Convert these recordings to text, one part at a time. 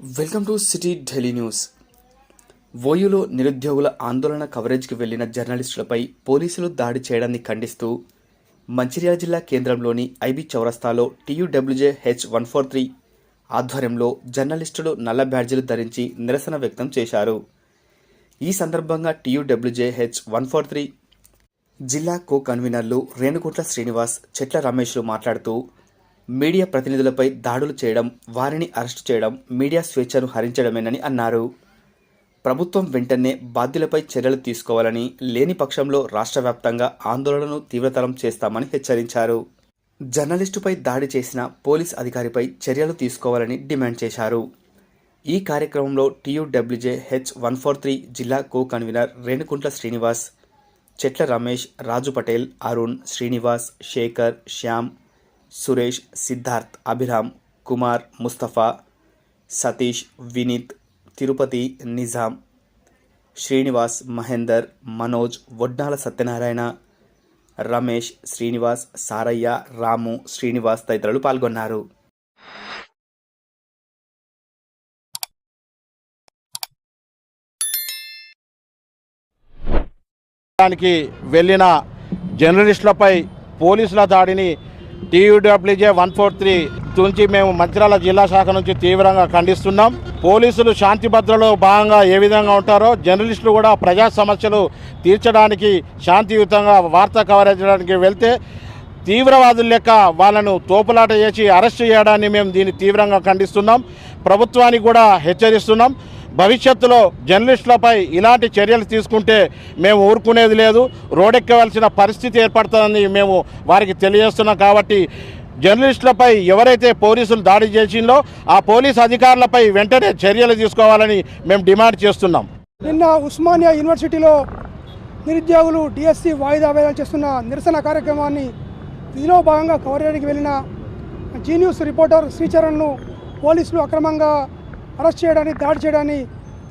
Welcome to city Delhi news. ఓయూలో నిరుద్యోగుల ఆందోళన కవరేజ్కి వెళ్ళిన జర్నలిస్టులపై పోలీసులు దాడి చేయడాన్ని ఖండిస్తూ మంచిర్యాల జిల్లా కేంద్రంలోని ఐబీ చౌరస్తాలో TUWJ H one four three ఆధ్వర్యంలో జర్నలిస్టులు నల్ల బ్యాడ్జీలు ధరించి నిరసన వ్యక్తం చేశారు. ఈ సందర్భంగా TUWJ H one four three జిల్లా కో కన్వీనర్లు రేణుగుంట్ల శ్రీనివాస్ చెట్ల రమేష్లు మాట్లాడుతూ మీడియా ప్రతినిధులపై దాడులు చేయడం వారిని అరెస్టు చేయడం మీడియా స్వేచ్ఛను హరించడమేనని అన్నారు. ప్రభుత్వం వెంటనే బాధ్యులపై చర్యలు తీసుకోవాలని లేని పక్షంలో రాష్ట్ర వ్యాప్తంగా ఆందోళనను తీవ్రతరం చేస్తామని హెచ్చరించారు. జర్నలిస్టుపై దాడి చేసిన పోలీస్ అధికారిపై చర్యలు తీసుకోవాలని డిమాండ్ చేశారు. ఈ కార్యక్రమంలో TUWJ H one four three జిల్లా కో కన్వీనర్ రేణుకుంట్ల శ్రీనివాస్ చెట్ల రమేష్ రాజు పటేల్ అరుణ్ శ్రీనివాస్ శేఖర్ శ్యామ్ సురేష్ సిద్ధార్థ్ అభిరామ్ కుమార్ ముస్తఫా సతీష్ వినీత్ తిరుపతి నిజాం శ్రీనివాస్ మహేందర్ మనోజ్ వడ్డాల సత్యనారాయణ రమేష్ శ్రీనివాస్ సారయ్య రాము శ్రీనివాస్ తదితరులు పాల్గొన్నారు. వెళ్ళిన జర్నలిస్టులపై పోలీసుల దాడిని టీయూడబ్ల్యూజే వన్ ఫోర్ త్రీ నుంచి మేము మంచిర్యాల జిల్లా శాఖ నుంచి తీవ్రంగా ఖండిస్తున్నాం. పోలీసులు శాంతి భద్రలో భాగంగా ఏ విధంగా ఉంటారో జర్నలిస్టులు కూడా ప్రజా సమస్యలు తీర్చడానికి శాంతియుతంగా వార్త కవరేజ్ చేయడానికి వెళ్తే తీవ్రవాదుల లెక్క వాళ్ళను తోపులాట చేసి అరెస్ట్ చేయడాన్ని మేము దీన్ని తీవ్రంగా ఖండిస్తున్నాం. ప్రభుత్వానికి కూడా హెచ్చరిస్తున్నాం. భవిష్యత్తులో జర్నలిస్టులపై ఇలాంటి చర్యలు తీసుకుంటే మేము ఊరుకునేది లేదు. రోడెక్కవలసిన పరిస్థితి ఏర్పడుతుందని మేము వారికి తెలియజేస్తున్నాం కాబట్టి జర్నలిస్టులపై ఎవరైతే పోలీసులు దాడి చేసిందో ఆ పోలీస్ అధికారులపై వెంటనే చర్యలు తీసుకోవాలని మేము డిమాండ్ చేస్తున్నాం. నిన్న ఉస్మానియా యూనివర్సిటీలో నిరుద్యోగులు డిఎస్సి వాయిదా వేయాలని చేస్తున్న నిరసన కార్యక్రమాన్ని దీనిలో భాగంగా కవర్ చేయడానికి వెళ్ళిన జీ న్యూస్ రిపోర్టర్ శ్రీచరణ్ను పోలీసులు అక్రమంగా అరెస్ట్ చేయడానికి దాడి చేయడాన్ని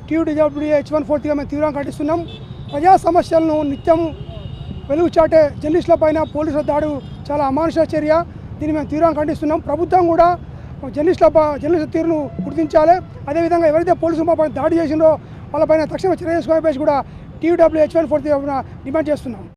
టీయూడబ్ల్యూ హెచ్ వన్ ఫోర్టీగా మేము తీవ్రంగా ఖండిస్తున్నాం. ప్రజా సమస్యలను నిత్యం వెలుగు చాటే జర్నలిస్టుల పైన పోలీసుల దాడు చాలా అమానుష చర్య. దీన్ని మేము తీవ్రంగా ఖండిస్తున్నాం. ప్రభుత్వం కూడా జర్నలిస్టుల జర్నలిస్టుల తీరును గుర్తించాలి. అదేవిధంగా ఎవరైతే పోలీసులు పైన దాడి చేసిందో వాళ్ళపైన తక్షణ చర్య తీసుకోవాలని కూడా TUW H one forty demand చేస్తున్నాం.